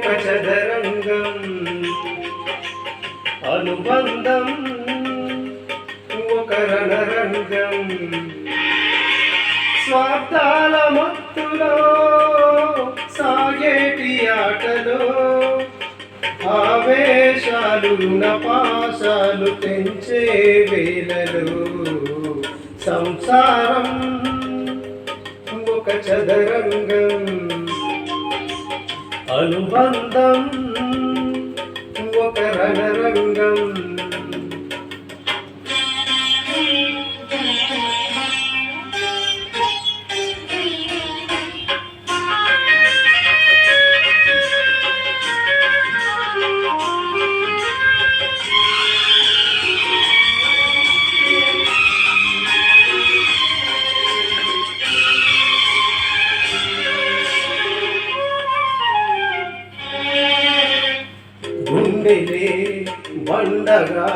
చదరంగం అనుబంధం ఒక రణరంగం స్వార్థాల మత్తులో సాగేటి ఆటలో ఆవేశాలు రుణపాశాలు పెంచే వేలలో సంసారం ఒక చదరంగం. అనుబంధం ఒక రణరంగం బండగా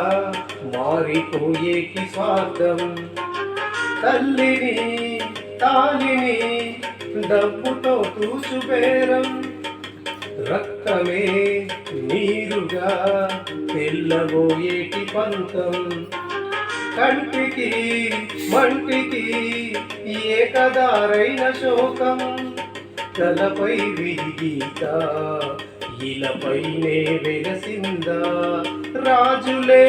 మారిపోయేకి స్వార్థం తల్లిని తాలిని డబ్బుతో తూసుబేరం రక్తమే నీరుగా తెల్లబోయేటి పంతం. కంటికి మంటికి ఏకదారైన శోకం. తలపై విడిగీత ఇలపైనే వెలసిందా రాజులే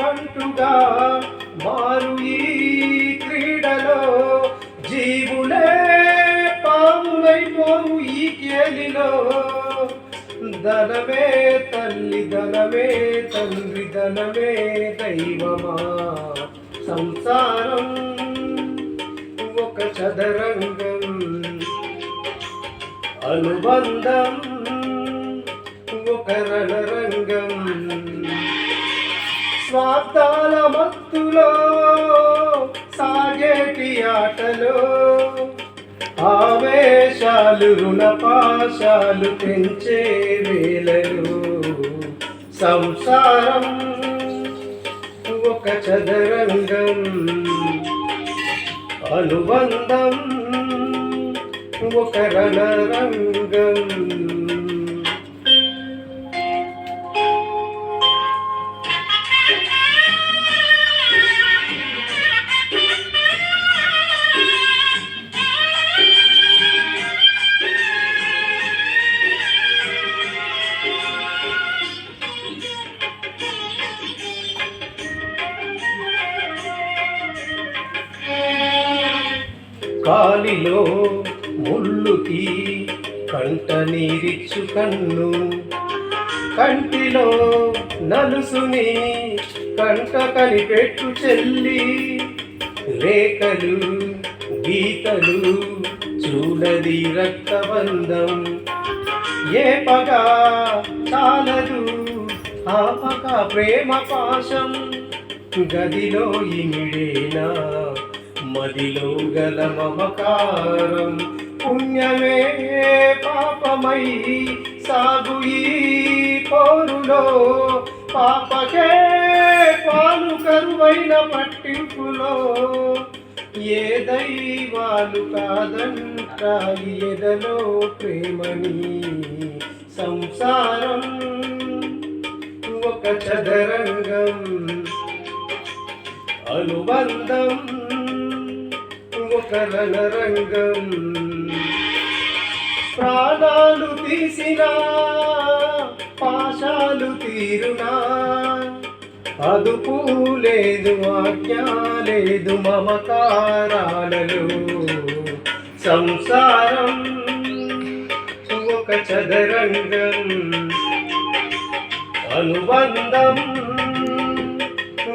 బంటుగా మారు ఈ క్రీడలో. జీవులే పాములైపోవు ఈ కేలిలో. ధనమే తల్లి ధనమే తండ్రి ధనమే దైవమా? సంసారం ఒక చదరంగం అనుబంధం ఒక రణరంగం స్వార్థాల మత్తులో సాగేటి ఆటలో ఆవేశాలు రుణపాశాలు పెంచే వేలలు సంసారం ఒక చదరంగం. అనుబంధం ఒక రణరంగం. కాలిలో ముళ్ళుకి కంట నీరిచ్చు కన్ను. కంటిలో నలుసుని కంట కనిపెట్టు చెల్లి. రేఖలు గీతలు చూడది రక్తబంధం. ఏ పగ చాలదు ఆపక ప్రేమ పాశం. గదిలో ఇమిడేనా మదిలో గల మమకారం పుణ్యమే పాపమై సాగు ఈ పోరులో. పాపకే పాలు కరువైన పట్టింపులో. ఏ దైవాలు కాదంటాయి ఎదలో ప్రేమని. సంసారం ఒక చదరంగం అనుబంధం. ఒక రంగం ప్రాణాలు తీసినా పాశాలు తీరునా? అదుపు లేదు ఆజ్ఞ లేదు మమకారాలలో సంసారం ఒక చదరంగం. అనుబంధం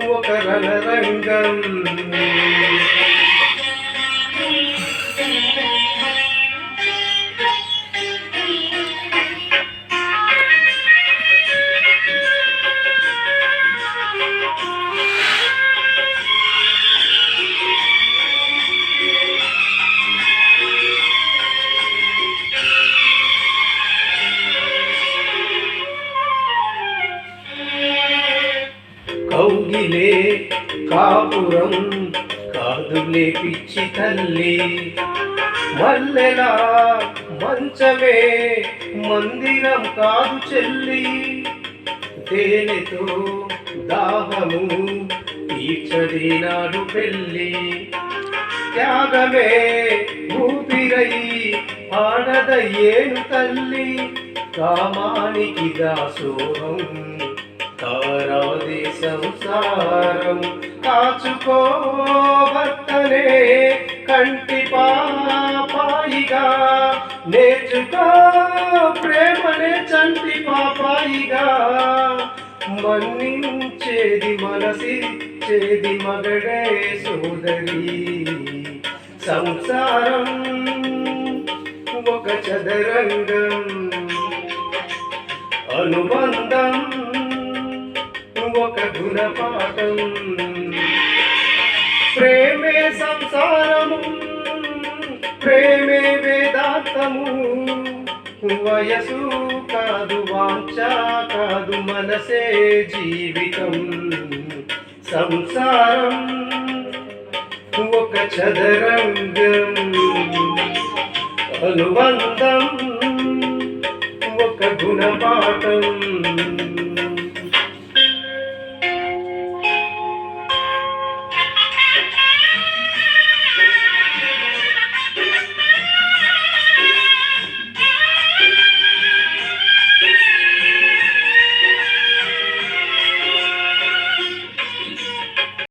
ఒక రణరంగం. కాపురం కాదులే పిచ్చి తల్లి. మల్లెలా మంచమే మందిరం కాదు చెల్లి. తేనెతో దాహము తీర్చడి నాడు పెళ్ళి. త్యాగమే ఊపిరై ఆడదయ్యేను తల్లి. కామానికి దాసోహం సంసారం కాచుకో భర్తనే కంటి పాపాయిగా. నేర్చుకో ప్రేమనే చంటి పాపాయిగా. మన్నించేది మనసిచ్చేది మగడే సోదరి. సంసారం ఒక చదరంగం అనుబంధం. గుణపాఠం. ప్రేమే సంసారము ప్రేమే వేదాంతము. వయసు కాదు వాంఛ కాదు మనసే జీవితం. సంసారం ఒక చదరంగం. అనుబంధం ఒక గుణపాఠం.